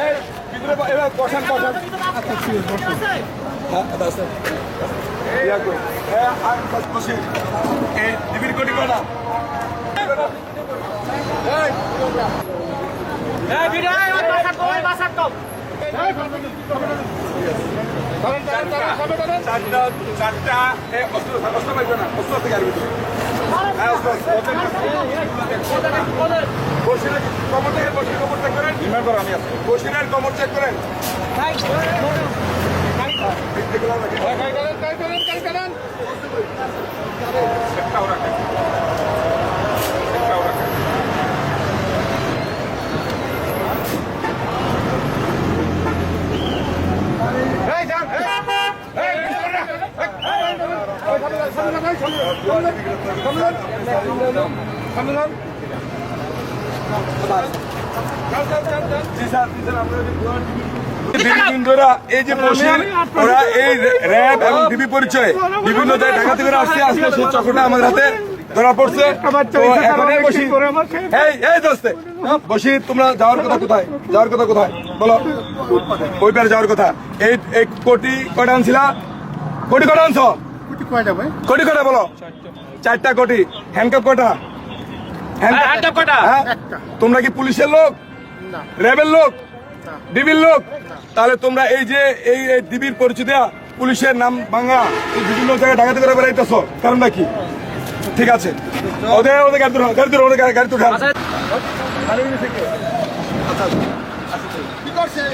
এই, ভিতরে ব- এবার বসান হ্যাঁ আচ্ছা, কোটি কটা? এই, চারটা চারটা অস্ত্র অস্ত্র পাইবে না অস্ত্র থেকে আর ভিতরে বসিরের কমর চেক করেন ইমার করো আমি আছি বসিরের কমর চেক করেন দীর্ঘদিন ধরে এই যে বসির ওরা এই র্যাব এবং ডিবি পরিচয় বিভিন্ন জায়গায় ঢাকা থেকে আসছে আজকে সেই চক্রটা আমাদের হাতে ধরা পড়ছে। তো এই এই এই দোস্তে বসির তোমরা যাওয়ার কথা কোথায়? যাওয়ার কথা কোথায়? বলো। ওই পারে যাওয়ার কথা। এই কোটি কয়টা আনছিলা? কোটি কয়টা আনছো? কোটি কয়টা বলো? চারটা কোটি। হ্যান্ডকাপ হ্যান্ডকাপ কয়টা? তোমরা কি পুলিশের লোক? র্যাবের লোক? ডিবির লোক? তাহলে তোমরা এই যে এই এই ডিবির পরিচয় দেয়া পুলিশের নাম বাংলা এই বিভিন্ন জায়গায় ডাকাতি করে বেড়াইতেছ কারণটা কি? ঠিক আছে। ওদের ওদের গাড়ি তুলো গাড়ি তুলো ওদের গাড়ি গাড়ি তুলো কি করছে?